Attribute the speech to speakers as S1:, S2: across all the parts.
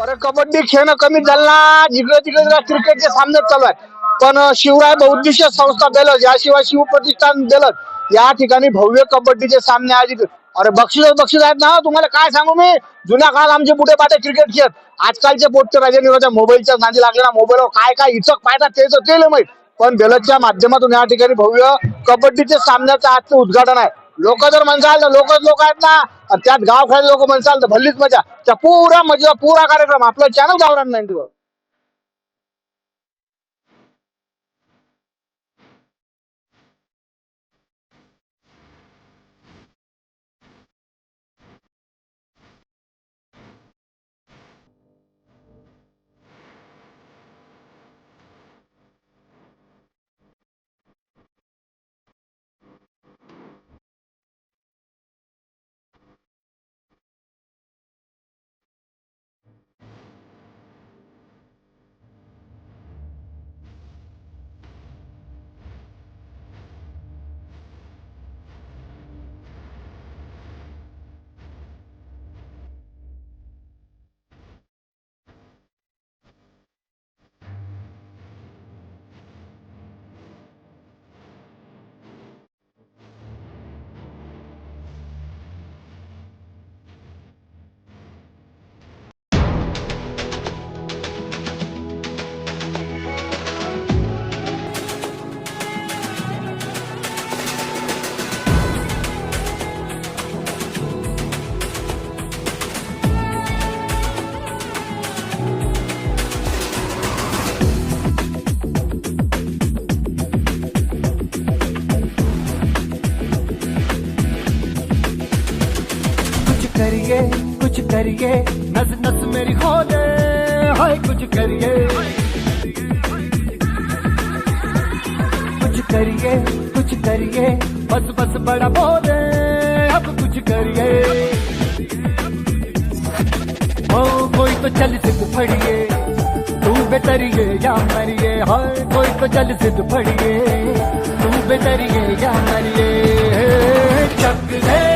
S1: अरे कबड्डी खेळणं कमी झालं ना. जिकडे तिकडे क्रिकेटचे सामने चालू आहेत. पण शिवराय बहुद्देशीय संस्था बेलज याशिवाय शिव प्रतिष्ठान बेलज या ठिकाणी भव्य कबड्डीचे सामने आयोजित अरे बक्षीस बक्षीस आहेत ना. तुम्हाला काय सांगू मी? जुन्या काळात आमचे बुटे पाटे क्रिकेट खेळत. आजकालचे पोटचे राजे निरोच्या मोबाईलच्या नांदी लागले ना. मोबाईलवर काय काय इचक पाहतात तेच ते माहीत पण बेलजच्या माध्यमातून या ठिकाणी भव्य कबड्डीचे सामन्याचं आजचं उद्घाटन आहे. लोक जर म्हणसाल तर लोकच लोक आहेत ना आणि त्यात गाव लोक म्हणसाल तर भल्लीच मजा. त्या पुरा मजा पुरा कार्यक्रम आपलं चॅनल गावरान नाही
S2: करिए, नस नस मेरी खोले, हाय कुछ करिए। कुछ करिए कुछ करिए, बस बस बड़ा बोले, अब कुछ करिए। ओ, कोई तो चल सिद्ध फड़िए, तू बेतरिए या मरिए, हाय कोई तो चल सिद्ध फड़िए, तू बेतरिए या मरिए। चक दे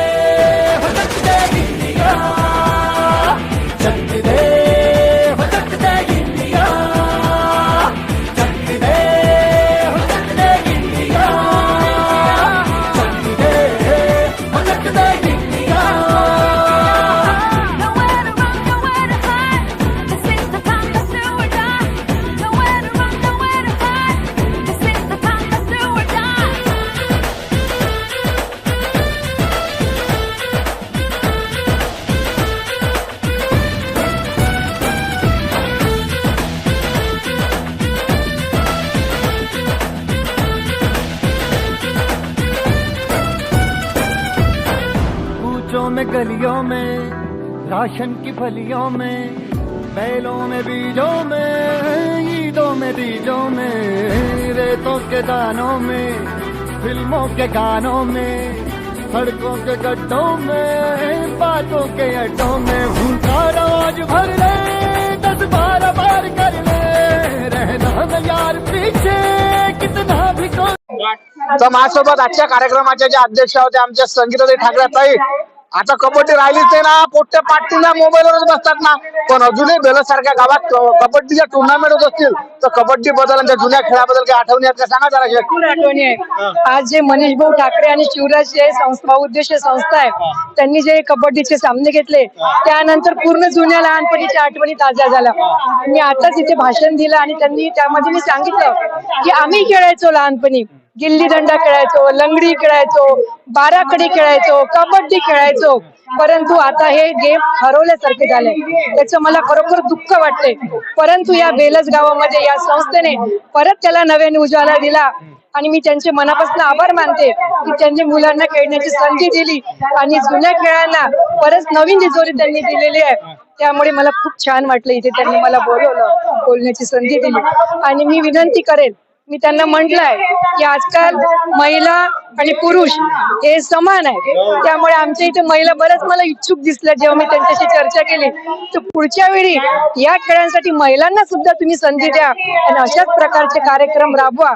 S2: में, गलियों में, राशन की फलियों में, बैलों में, बीजों में, ईदों में बीजों में, रेतों के दानों में, फ़िल्मों के गानों में, सड़कों के गड्ढों में, बातों के अड्डों में भूखा रोज भर ले, दस बारह बार कर ले, रहना यार पीछे, कितना भी को
S1: तर आजच्या कार्यक्रमाच्या अध्यक्ष होत्या आमच्या संगीताताई ठाकरे ताई आता कबड्डी राहिलीच नाही ना. पोट्टे पाटील मोबाईलवरच बसतात ना. पण अजूनही बेलस सारख्या गावात कबड्डीच्या टुर्नामेंट होत असतील तर कबड्डी बद्दल आणि जुन्या खेळाबद्दल काही आठवणी आहेत का? सांगा जरा
S3: आठवणी आहे आज जे मनीष भाऊ ठाकरे आणि शिवराज जे संस्था उद्देश संस्था आहे त्यांनी जे कबड्डीचे सामने घेतले त्यानंतर पूर्ण जुन्या लहानपणीच्या आठवणी ताज्या झाल्या. मी आताच इथे भाषण दिलं आणि त्यांनी त्यामध्ये मी सांगितलं की आम्ही खेळायचो लहानपणी. गिल्ली दंडा खेळायचो लंगडी खेळायचो बाराकडी खेळायचो कबड्डी खेळायचो. परंतु आता हे गेम हरवल्यासारखे झाले. त्याचं मला खरोखर दुःख वाटते. परंतु या बेलस गावामध्ये या संस्थेने परत त्याला नव्याने उजाला दिला. आणि मी त्यांचे मनापासून आभार मानते की त्यांनी मुलांना खेळण्याची संधी दिली आणि जुन्या खेळांना परत नवीन तिजोरी त्यांनी दिलेली आहे त्यामुळे मला खूप छान वाटलं इथे त्यांनी मला बोलवलं बोलण्याची संधी दिली. आणि मी विनंती करेन मी त्यांना म्हटलंय की आजकाल महिला आणि पुरुष हे. समान आहे. त्यामुळे आमच्या इथे महिला बऱ्याच मला इच्छुक दिसल्या जेव्हा मी त्यांच्याशी चर्चा केली. तर पुढच्या वेळी या खेळांसाठी महिलांना सुद्धा तुम्ही संधी द्या आणि अशाच प्रकारचे कार्यक्रम राबवा.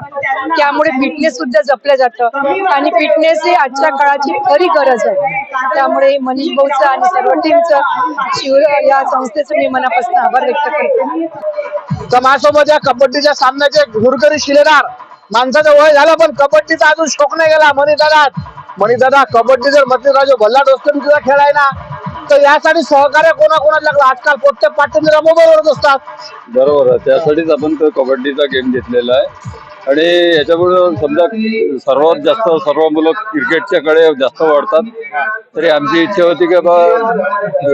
S3: त्यामुळे फिटनेस सुद्धा जपलं जातं. आणि फिटनेस ही आजच्या काळाची खरी गरज आहे. त्यामुळे मनीष भाऊचं आणि सर्व टीमचं शिव या संस्थेचं मी मनापासून आभार व्यक्त करते.
S1: तर माझ्यासोबत या कबड्डीच्या सामन्याचे गुरकरी शिलेदार माणसाचं वय झालं पण कबड्डीचा अजून शोक नाही गेला. मनी दादा मनी दादा कबड्डी जर म्हटली राजू भल्ला डोसकरीचा तुला खेळाय ना तर यासाठी सहकार्य कोणाकोणाला लागलं? आजकाल प्रत्येक पाठीला मोबाईलवरच असतात
S4: बरोबर आहे. त्यासाठीच आपण तो कबड्डीचा गेम घेतलेला आहे. आणि याच्यामुळे समजा सर्वात जास्त सर्व मुलं क्रिकेटच्या कडे जास्त वळतात तरी आमची इच्छा होती की बा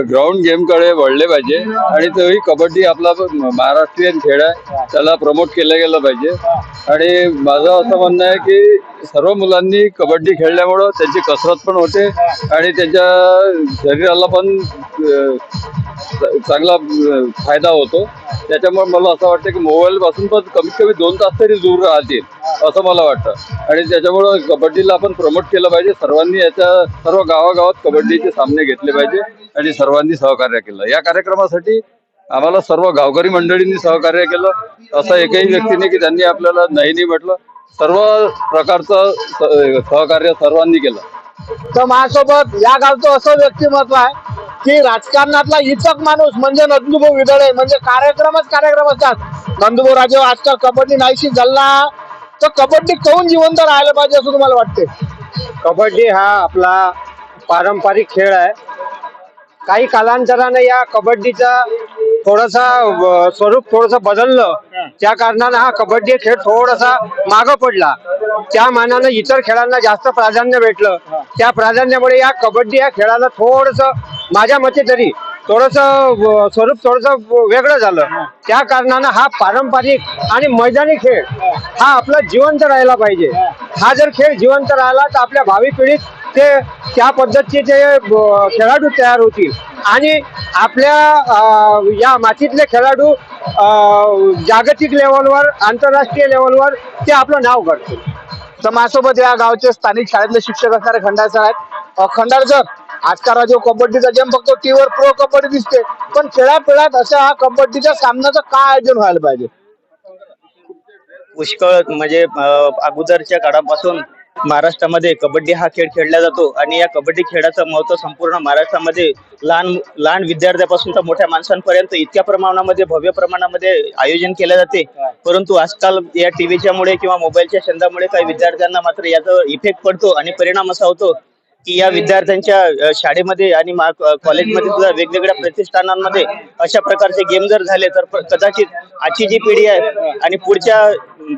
S4: ग्राउंड गेमकडे वळले पाहिजे. आणि तोही कबड्डी आपला महाराष्ट्रीयन खेळ आहे. त्याला प्रमोट केलं गेलं पाहिजे. आणि माझं असं म्हणणं आहे की सर्व मुलांनी कबड्डी खेळल्यामुळं त्यांची कसरत पण होते. आणि त्यांच्या शरीराला पण चांगला फायदा होतो. त्याच्यामुळे मला असं वाटतं की मोबाईल पासून पण कमीत कमी दोन तास तरी दूर राहतील असं मला वाटतं. आणि त्याच्यामुळं कबड्डीला आपण प्रमोट केलं पाहिजे. सर्वांनी याच्या सर्व गावागावात कबड्डीचे सामने घेतले पाहिजे आणि सर्वांनी सहकार्य केलं. या कार्यक्रमासाठी आम्हाला सर्व गावकरी मंडळींनी सहकार्य केलं. असं एकही व्यक्तीने की त्यांनी आपल्याला नाही नाही म्हटलं. सर्व प्रकारचं सहकार्य सर्वांनी केलं.
S1: तर माझ्यासोबत या गावचं असं व्यक्तिमत्व आहे की राजकारणातला इचक माणूस म्हणजे नंदुभाऊ विदळे म्हणजे कार्यक्रमच कार्यक्रम असतात नंदुभाऊ राजे आजकाल कबड्डी नाहीशी झाला तर कबड्डी काऊन जिवंत राहायला पाहिजे असं तुम्हाला वाटते?
S5: कबड्डी हा आपला पारंपरिक खेळ आहे. काही कालांतराने या कबड्डीचा थोडासा स्वरूप थोडस बदललं. त्या कारणानं हा कबड्डी खेळ थोडासा मागं पडला. त्या मानानं इतर खेळांना जास्त प्राधान्य भेटलं. त्या प्राधान्यामुळे या कबड्डी या खेळाला थोडस माझ्या मते तरी थोडस स्वरूप थोडस वेगळं झालं. त्या कारणानं हा पारंपरिक आणि मैदानी खेळ हा आपला जिवंत राहायला पाहिजे. हा. जर खेळ जिवंत राहिला तर आपल्या भावी पिढीत ते त्या पद्धतीचे खेळाडू तयार होतील. आणि आपल्या या मातीतले खेळाडू जागतिक लेवलवर आंतरराष्ट्रीय लेवलवर ते आपलं नाव करतील
S1: तर माझ्यासोबत या गावचे स्थानिक शाळेतले शिक्षक असणारे खंडार सर आहेत अं, आजकाल राजू कबड्डीचा जम फक्त टीव्हीवर प्रो कबड्डी दिसते. पण खेळापिळात अशा हा कबड्डीच्या सामन्याचं काय आयोजन व्हायला पाहिजे?
S6: पुष्कळ म्हणजे अगोदरच्या काळापासून महाराष्ट्रामध्ये कबड्डी हा खेळ खेळला जातो आणि या कबड्डी खेळाचं महत्त्व संपूर्ण महाराष्ट्रामध्ये लहान लहान विद्यार्थ्यापासून तर मोठ्या माणसांपर्यंत इतक्या प्रमाणामध्ये भव्य प्रमाणामध्ये आयोजन केले जाते. परंतु आजकाल या टीव्हीच्या मुळे किंवा मोबाईलच्या छंदामुळे काही विद्यार्थ्यांना मात्र याचा इफेक्ट पडतो आणि परिणाम असा होतो की या विद्यार्थ्यांच्या शाळेमध्ये आणि मा- कॉलेजमध्ये सुद्धा वेगवेगळ्या प्रतिष्ठानांमध्ये अशा प्रकारचे गेम जर झाले तर प- कदाचित आजची जी पिढी आहे आणि पुढच्या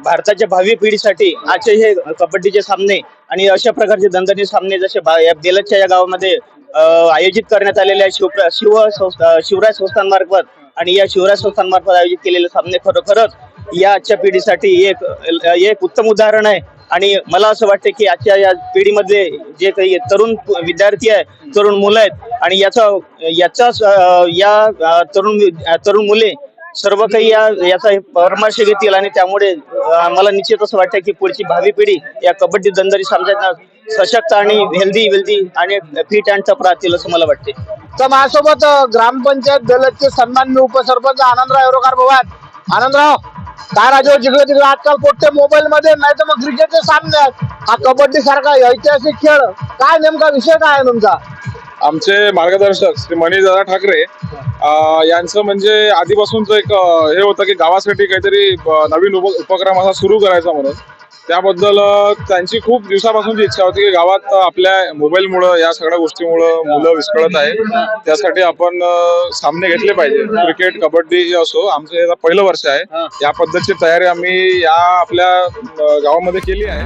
S6: भारताच्या भावी पिढीसाठी आजचे हे कबड्डीचे सामने आणि अशा प्रकारचे दणदणी सामने जसे बा- या बेलदच्या या गावामध्ये आयोजित करण्यात आलेले आहे शिव शिव शिवराज संस्थानमार्फत आणि या शिवराज संस्थानमार्फत आयोजित केलेले सामने खरोखरच या आजच्या पिढीसाठी एक एक उत्तम उदाहरण आहे. आणि मला असं वाटतं की आजच्या या पिढीमध्ये जे काही तरुण विद्यार्थी आहे तरुण मुलं आहेत आणि याचा याचा या तरुण तरुण मुले सर्व काही या याचा परामर्श घेतील आणि त्यामुळे मला निश्चित असं वाटतं की पुढची भावी पिढी या कबड्डी दंदरी सामन्यात सशक्त आणि हेल्दी वेल्दी आणि फिट अँड टप राहतील असं मला वाटते
S1: तर माझ्यासोबत ग्रामपंचायत दलतचे सन्माननीय उपसरपंच आनंदराव एरोकार भवात आनंदराव! काय राजू जिकडे तिकडे आजकाल पोट्टे मोबाईल मध्ये नाही तर मग क्रिकेटचे सामने आहेत. हा कबड्डी सारखा ऐतिहासिक खेळ. काय नेमका विषय काय आहे तुमचा?
S7: आमचे मार्गदर्शक श्री मणिदादा ठाकरे अं, यांचं म्हणजे आधीपासूनच एक अं, हे होतं की गावासाठी काहीतरी अं, नवीन उप उपक्रम असा सुरू करायचा म्हणून. त्याबद्दल त्यांची खूप दिवसापासूनची इच्छा होती की गावात आपल्या मोबाईलमुळं या सगळ्या गोष्टीमुळं मुलं विस्कळत आहेत. त्यासाठी आपण सामने घेतले पाहिजे. क्रिकेट कबड्डी असो आमचं हे पहिलं वर्ष आहे. या पद्धतीची तयारी आम्ही या आपल्या गावामध्ये केली आहे.